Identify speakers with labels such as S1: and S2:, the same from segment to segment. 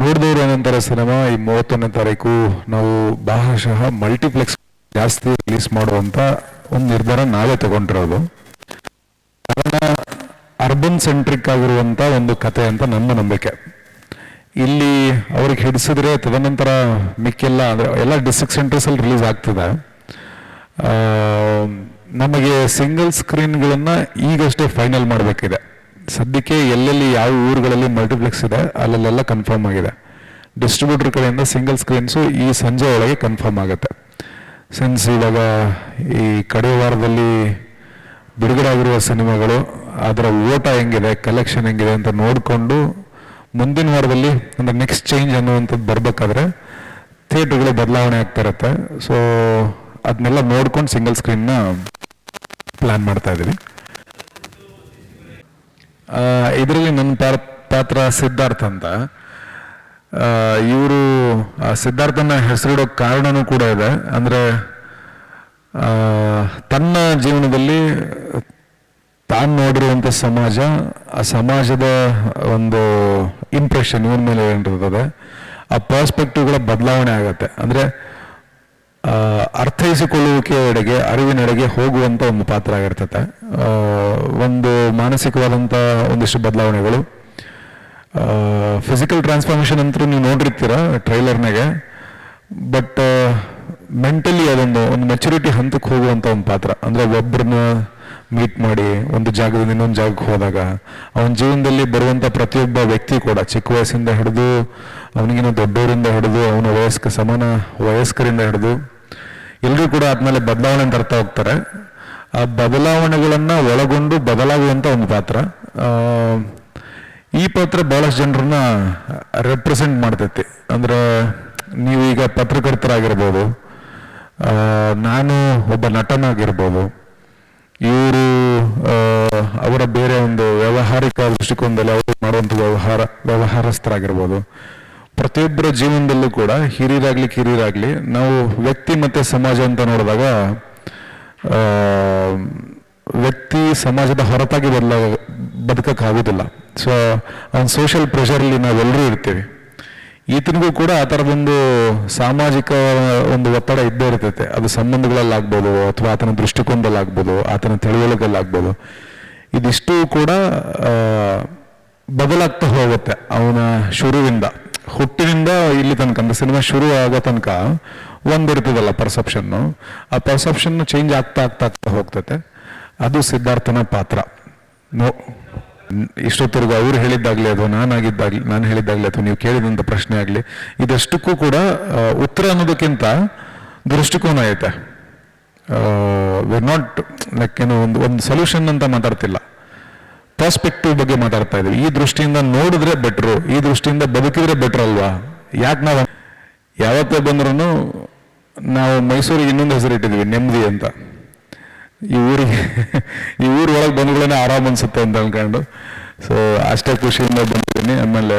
S1: ನೋಡಿದವ್ರು ಏನಂತಾರೆ ಸಿನಿಮಾ, ಈ ಮೂವತ್ತೊಂದನೇ ತಾರೀಕು ನಾವು ಭಾಗಶಃ ಮಲ್ಟಿಪ್ಲೆಕ್ಸ್ ಜಾಸ್ತಿ ರಿಲೀಸ್ ಮಾಡುವಂತ ಒಂದು ನಿರ್ಧಾರ ನಾವೇ ತಗೊಂಡಿರೋದು. ಕಾರಣ ಅರ್ಬನ್ ಸೆಂಟ್ರಿಕ್ ಆಗಿರುವಂತ ಒಂದು ಕತೆ ಅಂತ ನನ್ನ ನಂಬಿಕೆ. ಇಲ್ಲಿ ಅವ್ರಿಗೆ ಹಿಡಿಸಿದ್ರೆ ತದನಂತರ ಮಿಕ್ಕೆಲ್ಲ ಅಂದ್ರೆ ಎಲ್ಲ ಡಿಸ್ಟ್ರಿಕ್ಟ್ ಸೆಂಟರ್ಸ್ ಅಲ್ಲಿ ರಿಲೀಸ್ ಆಗ್ತದೆ. ನಮಗೆ ಸಿಂಗಲ್ ಸ್ಕ್ರೀನ್ಗಳನ್ನ ಈಗಷ್ಟೇ ಫೈನಲ್ ಮಾಡಬೇಕಿದೆ. ಸದ್ಯಕ್ಕೆ ಎಲ್ಲೆಲ್ಲಿ ಯಾವ ಊರುಗಳಲ್ಲಿ ಮಲ್ಟಿಪ್ಲೆಕ್ಸ್ ಇದೆ, ಅಲ್ಲೆಲ್ಲ ಕನ್ಫರ್ಮ್ ಆಗಿದೆ. ಡಿಸ್ಟ್ರಿಬ್ಯೂಟರ್ ಕಡೆಯಿಂದ ಸಿಂಗಲ್ ಸ್ಕ್ರೀನ್ಸು ಈ ಸಂಜೆ ಒಳಗೆ ಕನ್ಫರ್ಮ್ ಆಗುತ್ತೆ. ಸಿನ್ಸ್ ಇವಾಗ ಈ ಕಡೆ ವಾರದಲ್ಲಿ ಬಿಡುಗಡೆ ಆಗಿರುವ ಸಿನಿಮಾಗಳು, ಅದರ ಓಟ ಹೆಂಗಿದೆ ಕಲೆಕ್ಷನ್ ಹೆಂಗಿದೆ ಅಂತ ನೋಡಿಕೊಂಡು ಮುಂದಿನ ವಾರದಲ್ಲಿ ಅಂದರೆ ನೆಕ್ಸ್ಟ್ ಚೇಂಜ್ ಅನ್ನುವಂಥದ್ದು ಬರಬೇಕಾದ್ರೆ ಥಿಯೇಟರ್ಗಳು ಬದಲಾವಣೆ ಆಗ್ತಾ ಇರುತ್ತೆ. ಸೊ ಅದನ್ನೆಲ್ಲ ನೋಡ್ಕೊಂಡು ಸಿಂಗಲ್ ಸ್ಕ್ರೀನ್ನ ಪ್ಲ್ಯಾನ್ ಮಾಡ್ತಾ ಇದ್ದೀವಿ. ಇದರಲ್ಲಿ ನನ್ನ ಪಾತ್ರ ಸಿದ್ಧಾರ್ಥ ಅಂತ. ಇವರು ಸಿದ್ಧಾರ್ಥನ ಹೆಸರಿಡೋ ಕಾರಣನೂ ಕೂಡ ಇದೆ. ಅಂದರೆ ತನ್ನ ಜೀವನದಲ್ಲಿ ತಾನು ನೋಡಿರುವಂಥ ಸಮಾಜ, ಆ ಸಮಾಜದ ಒಂದು ಇಂಪ್ರೆಷನ್ ಇವನ ಮೇಲೆ ಏನಿರ್ತದೆ, ಆ ಪರ್ಸ್ಪೆಕ್ಟಿವ್ಗಳ ಬದಲಾವಣೆ ಆಗತ್ತೆ. ಅಂದರೆ ಅರ್ಥೈಸಿಕೊಳ್ಳುವಿಕೆಯ ಅರ್ಥೈಸಿಕೊಳ್ಳುವಿಕೆಯೆಡೆಗೆ ಅರಿವಿನೆಡೆಗೆ ಹೋಗುವಂಥ ಒಂದು ಪಾತ್ರ ಆಗಿರ್ತದೆ ಒಂದು ಮಾನಸಿಕವಾದಂಥ ಒಂದಿಷ್ಟು ಬದಲಾವಣೆಗಳು. ಫಿಸಿಕಲ್ ಟ್ರಾನ್ಸ್ಫಾರ್ಮೇಷನ್ ಅಂತೂ ನೀವು ನೋಡಿರ್ತೀರ ಟ್ರೈಲರ್ನಾಗೆ. ಬಟ್ ಮೆಂಟಲಿ ಅದೊಂದು, ಒಂದು ಮೆಚುರಿಟಿ ಹಂತಕ್ಕೆ ಹೋಗುವಂಥ ಒಂದು ಪಾತ್ರ. ಅಂದರೆ ಒಬ್ಬರನ್ನ ಮೀಟ್ ಮಾಡಿ, ಒಂದು ಜಾಗದಿಂದ ಇನ್ನೊಂದು ಜಾಗಕ್ಕೆ ಹೋದಾಗ, ಅವನ ಜೀವನದಲ್ಲಿ ಬರುವಂಥ ಪ್ರತಿಯೊಬ್ಬ ವ್ಯಕ್ತಿ ಕೂಡ, ಚಿಕ್ಕ ವಯಸ್ಸಿಂದ ಹಿಡಿದು ಅವನಿಗಿನ ದೊಡ್ಡವರಿಂದ ಹಿಡಿದು, ಅವನ ವಯಸ್ಕ ಸಮಾನ ವಯಸ್ಕರಿಂದ ಹಿಡಿದು ಎಲ್ಲರೂ ಕೂಡ ಆದ್ಮೇಲೆ ಬದಲಾವಣೆ ತರ್ತಾ ಹೋಗ್ತಾರೆ. ಆ ಬದಲಾವಣೆಗಳನ್ನು ಒಳಗೊಂಡು ಬದಲಾಗುವಂತ ಒಂದು ಪಾತ್ರ. ಈ ಪಾತ್ರ ಭಾಳಷ್ಟು ಜನರನ್ನ ರೆಪ್ರೆಸೆಂಟ್ ಮಾಡ್ತೈತಿ. ಅಂದ್ರೆ ನೀವೀಗ ಪತ್ರಕರ್ತರಾಗಿರ್ಬೋದು ನಾನು ಒಬ್ಬ ನಟನಾಗಿರ್ಬೋದು, ಇವರು ಅವರ ಬೇರೆ ಒಂದು ವ್ಯಾವಹಾರಿಕ ದೃಷ್ಟಿಕೋನದಲ್ಲಿ ಅವರು ಮಾಡುವಂಥ ವ್ಯವಹಾರ, ವ್ಯವಹಾರಸ್ಥರಾಗಿರ್ಬೋದು. ಪ್ರತಿಯೊಬ್ಬರ ಜೀವನದಲ್ಲೂ ಕೂಡ ಹಿರಿಯರಾಗ್ಲಿ ಕಿರಿಯರಾಗ್ಲಿ, ನಾವು ವ್ಯಕ್ತಿ ಮತ್ತೆ ಸಮಾಜ ಅಂತ ನೋಡಿದಾಗ ವ್ಯಕ್ತಿ ಸಮಾಜದ ಹೊರತಾಗಿ ಬದಲ ಬದುಕಕ್ಕಾಗೋದಿಲ್ಲ ಸೊ ಒಂದು ಸೋಷಿಯಲ್ ಪ್ರೆಷರಲ್ಲಿ ನಾವೆಲ್ಲರೂ ಇರ್ತೀವಿ. ಈತನಿಗೂ ಕೂಡ ಆ ಥರದೊಂದು ಸಾಮಾಜಿಕ ಒಂದು ಒತ್ತಡ ಇದ್ದೇ ಇರ್ತೈತೆ. ಅದು ಸಂಬಂಧಗಳಲ್ಲಾಗ್ಬೋದು, ಅಥವಾ ಆತನ ದೃಷ್ಟಿಕೋನದಲ್ಲಾಗ್ಬೋದು, ಆತನ ತಿಳುವಳಿಕೆಯಲ್ಲಾಗ್ಬೋದು ಇದಿಷ್ಟು ಕೂಡ ಬದಲಾಗ್ತಾ ಹೋಗುತ್ತೆ ಅವನ ಶುರುವಿಂದ. ಹುಟ್ಟಿನಿಂದ ಇಲ್ಲಿ ತನಕ, ಅಂದ್ರೆ ಸಿನಿಮಾ ಶುರು ಆಗೋ ತನಕ ಒಂದಿರ್ತದಲ್ಲ ಪರ್ಸೆಪ್ಷನ್ನು ಆ ಪರ್ಸೆಪ್ಷನ್ ಚೇಂಜ್ ಆಗ್ತಾ ಆಗ್ತಾ ಆಗ್ತಾ ಹೋಗ್ತೈತೆ. ಅದು ಸಿದ್ಧಾರ್ಥನ ಪಾತ್ರ. ನೋ ಇಷ್ಟೊತ್ತರೆಗೂ ಅವ್ರು ಹೇಳಿದ್ದಾಗಲಿ ಅಥವಾ ನಾನಾಗಿದ್ದಾಗ್ಲಿ, ನಾನು ಹೇಳಿದ್ದಾಗಲಿ ಅಥವಾ ನೀವು ಕೇಳಿದಂಥ ಪ್ರಶ್ನೆ ಆಗಲಿ, ಇದಷ್ಟಕ್ಕೂ ಕೂಡ ಉತ್ತರ ಅನ್ನೋದಕ್ಕಿಂತ ದೃಷ್ಟಿಕೋನ ಐತೆ. ವಿ ನಾಟ್ ಲೈಕ್ ಏನೋ ಒಂದು ಒಂದು ಸೊಲ್ಯೂಷನ್ ಅಂತ ಮಾತಾಡ್ತಿಲ್ಲ. ಪರ್ಸ್ಪೆಕ್ಟಿವ್ ಬಗ್ಗೆ ಮಾತಾಡ್ತಾ ಇದ್ದೀವಿ. ಈ ದೃಷ್ಟಿಯಿಂದ ನೋಡಿದ್ರೆ ಬೆಟ್ರು ಈ ದೃಷ್ಟಿಯಿಂದ ಬದುಕಿದ್ರೆ ಬೆಟ್ರ್ ಅಲ್ವಾ? ಯಾಕೆ ನಾವು ಯಾವತ್ತೇ ಬಂದ್ರೂ ನಾವು ಮೈಸೂರಿಗೆ ಇನ್ನೊಂದು ಹೆಸರು ಇಟ್ಟಿದ್ವಿ ನೆಮ್ಮದಿ ಅಂತ. ಈ ಊರಿಗೆ, ಈ ಊರೊಳಗೆ ಒಳಗೆ ಬಂದ್ಗಳೇ ಆರಾಮ್ ಅನ್ಸುತ್ತೆ ಅಂತ ಅನ್ಕೊಂಡು. ಸೊ ಅಷ್ಟೇ ಖುಷಿಯಿಂದ ಬಂದಿದ್ದೀನಿ. ಆಮೇಲೆ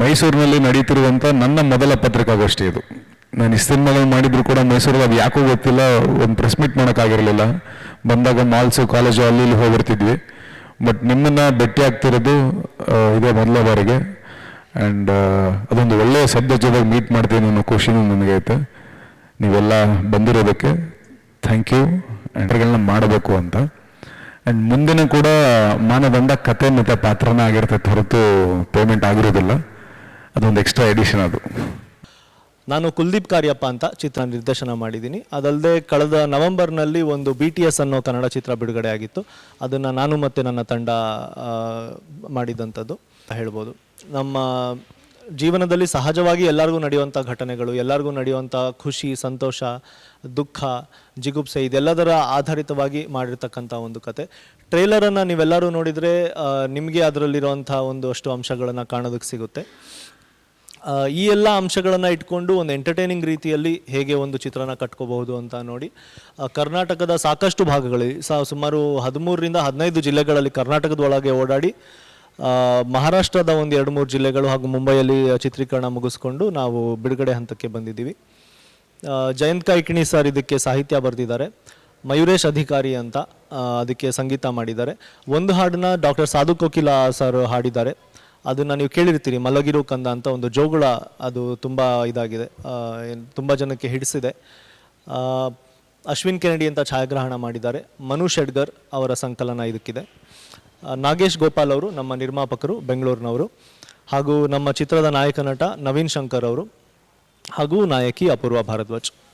S1: ಮೈಸೂರಿನಲ್ಲಿ ನಡೀತಿರುವಂಥ ನನ್ನ ಮೊದಲ ಪತ್ರಿಕಾಗೋಷ್ಠಿ ಇದು. ನಾನು ಇಷ್ಟು ಸಿನಿಮಾಗಳು ಮಾಡಿದ್ರು ಕೂಡ ಮೈಸೂರಲ್ಲಿ ಅದು ಯಾಕೋ ಗೊತ್ತಿಲ್ಲ, ಒಂದು ಪ್ರೆಸ್ ಮೀಟ್ ಮಾಡೋಕ್ಕಾಗಿರಲಿಲ್ಲ ಬಂದಾಗ ಮಾಲ್ಸು ಕಾಲೇಜು ಅಲ್ಲಿ ಇಲ್ಲಿ ಹೋಗಿರ್ತಿದ್ವಿ. ಬಟ್ ನಿಮ್ಮನ್ನ ಭೇಟಿ ಆಗ್ತಿರೋದು ಇದೇ ಮೊದಲ ಬಾರಿಗೆ. ಆ್ಯಂಡ್ ಅದೊಂದು ಒಳ್ಳೆಯ ಸದ್ಯ ಜೊತೆಗೆ ಮೀಟ್ ಮಾಡ್ತೀನಿ ಅನ್ನೋ ಖುಷಿನೂ ನನಗೆ ಐತೆ. ನೀವೆಲ್ಲ ಬಂದಿರೋದಕ್ಕೆ ಥ್ಯಾಂಕ್ ಯು ಎಂಟರ್ಗಳನ್ನ ಮಾಡಬೇಕು ಅಂತ. ಆ್ಯಂಡ್ ಮುಂದಿನ ಕೂಡ ಮಾನದಂಡ ಕತೆ ಮತ್ತು ಪಾತ್ರನ ಆಗಿರ್ತೈತೆ ಹೊರತು ಪೇಮೆಂಟ್ ಆಗಿರೋದಿಲ್ಲ ಅದೊಂದು ಎಕ್ಸ್ಟ್ರಾ ಎಡಿಷನ್ ಅದು.
S2: ನಾನು ಕುಲ್ದೀಪ್ ಕಾರ್ಯಪ್ಪ ಅಂತ ಚಿತ್ರ ನಿರ್ದೇಶನ ಮಾಡಿದ್ದೀನಿ. ಅದಲ್ಲದೆ ಕಳೆದ ನವೆಂಬರ್ನಲ್ಲಿ ಒಂದು ಬಿ ಟಿ ಎಸ್ ಅನ್ನೋ ಕನ್ನಡ ಚಿತ್ರ ಬಿಡುಗಡೆ ಆಗಿತ್ತು. ಅದನ್ನು ನಾನು ಮತ್ತು ನನ್ನ ತಂಡ ಮಾಡಿದಂಥದ್ದು ಹೇಳ್ಬೋದು. ನಮ್ಮ ಜೀವನದಲ್ಲಿ ಸಹಜವಾಗಿ ಎಲ್ಲರಿಗೂ ನಡೆಯುವಂಥ ಘಟನೆಗಳು, ಎಲ್ಲರಿಗೂ ನಡೆಯುವಂಥ ಖುಷಿ, ಸಂತೋಷ, ದುಃಖ, ಜಿಗುಪ್ಸೆ ಇದೆಲ್ಲದರ ಆಧಾರಿತವಾಗಿ ಮಾಡಿರ್ತಕ್ಕಂಥ ಒಂದು ಕತೆ. ಟ್ರೇಲರನ್ನು ನೀವೆಲ್ಲರೂ ನೋಡಿದರೆ ನಿಮಗೆ ಅದರಲ್ಲಿರುವಂಥ ಒಂದಷ್ಟು ಅಂಶಗಳನ್ನು ಕಾಣೋದಕ್ಕೆ ಸಿಗುತ್ತೆ. ಈ ಎಲ್ಲ ಅಂಶಗಳನ್ನು ಇಟ್ಕೊಂಡು ಒಂದು ಎಂಟರ್ಟೈನಿಂಗ್ ರೀತಿಯಲ್ಲಿ ಹೇಗೆ ಒಂದು ಚಿತ್ರನ ಕಟ್ಕೋಬಹುದು ಅಂತ ನೋಡಿ ಕರ್ನಾಟಕದ ಸಾಕಷ್ಟು ಭಾಗಗಳಲ್ಲಿ ಸುಮಾರು ಹದಿಮೂರರಿಂದ ಹದಿನೈದು ಜಿಲ್ಲೆಗಳಲ್ಲಿ ಕರ್ನಾಟಕದ ಒಳಗೆ ಓಡಾಡಿ ಮಹಾರಾಷ್ಟ್ರದ ಒಂದು ಎರಡು ಮೂರು ಜಿಲ್ಲೆಗಳು ಹಾಗೂ ಮುಂಬೈಯಲ್ಲಿ ಚಿತ್ರೀಕರಣ ಮುಗಿಸ್ಕೊಂಡು ನಾವು ಬಿಡುಗಡೆ ಹಂತಕ್ಕೆ ಬಂದಿದ್ದೀವಿ. ಜಯಂತ್ ಕಾಯ್ಕಿಣಿ ಸರ್ ಇದಕ್ಕೆ ಸಾಹಿತ್ಯ ಬರೆದಿದ್ದಾರೆ. ಮಯೂರೇಶ್ ಅಧಿಕಾರಿ ಅಂತ ಅದಕ್ಕೆ ಸಂಗೀತ ಮಾಡಿದ್ದಾರೆ. ಒಂದು ಹಾಡನ್ನ ಡಾಕ್ಟರ್ ಸಾಧು ಕೋಕಿಲ ಸರ್ ಹಾಡಿದ್ದಾರೆ. ಅದನ್ನು ನೀವು ಕೇಳಿರ್ತೀರಿ, ಮಲಗಿರೋ ಕಂದ ಅಂತ ಒಂದು ಜೋಗುಳ ಅದು ತುಂಬ ಇದಾಗಿದೆ. ತುಂಬ ಜನಕ್ಕೆ ಹಿಡಿಸಿದೆ. ಅಶ್ವಿನ್ ಕೆನಡಿ ಅಂತ ಛಾಯಾಗ್ರಹಣ ಮಾಡಿದ್ದಾರೆ. ಮನು ಶೆಡ್ಗರ್ ಅವರ ಸಂಕಲನ ಇದಕ್ಕಿದೆ. ನಾಗೇಶ್ ಗೋಪಾಲ್ ಅವರು, ನಮ್ಮ ನಿರ್ಮಾಪಕರು, ಬೆಂಗಳೂರಿನವರು, ಹಾಗೂ ನಮ್ಮ ಚಿತ್ರದ ನಾಯಕ ನಟ ನವೀನ್ ಶಂಕರ್ ಅವರು, ಹಾಗೂ ನಾಯಕಿ ಅಪೂರ್ವ ಭಾರದ್ವಾಜ್.